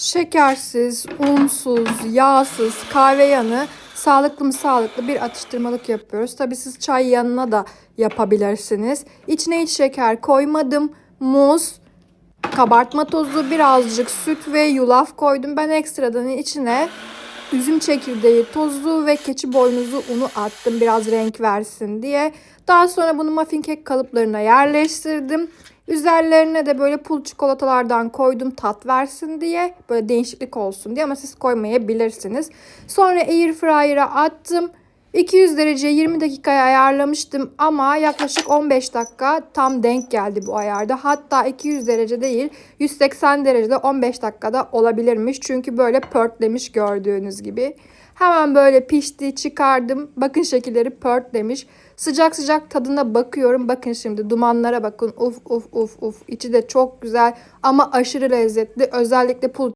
Şekersiz, unsuz, yağsız, kahve yanı sağlıklı mı sağlıklı bir atıştırmalık yapıyoruz. Tabi siz çay yanına da yapabilirsiniz. İçine hiç şeker koymadım. Muz, kabartma tozu, birazcık süt ve yulaf koydum. Ben ekstradan içine üzüm çekirdeği tozu ve keçi boynuzu unu attım biraz renk versin diye. Daha sonra bunu muffin kek kalıplarına yerleştirdim. Üzerlerine de böyle pul çikolatalardan koydum tat versin diye. Böyle değişiklik olsun diye ama siz koymayabilirsiniz. Sonra air fryer'a attım. 200 derece 20 dakikaya ayarlamıştım ama yaklaşık 15 dakika tam denk geldi bu ayarda. Hatta 200 derece değil 180 derecede 15 dakikada olabilirmiş. Çünkü böyle pörtlemiş gördüğünüz gibi. Hemen böyle pişti çıkardım. Bakın şekilleri pörtlemiş. Sıcak sıcak tadına bakıyorum. Bakın şimdi dumanlara bakın. Uf uf uf uf. İçi de çok güzel ama aşırı lezzetli. Özellikle pul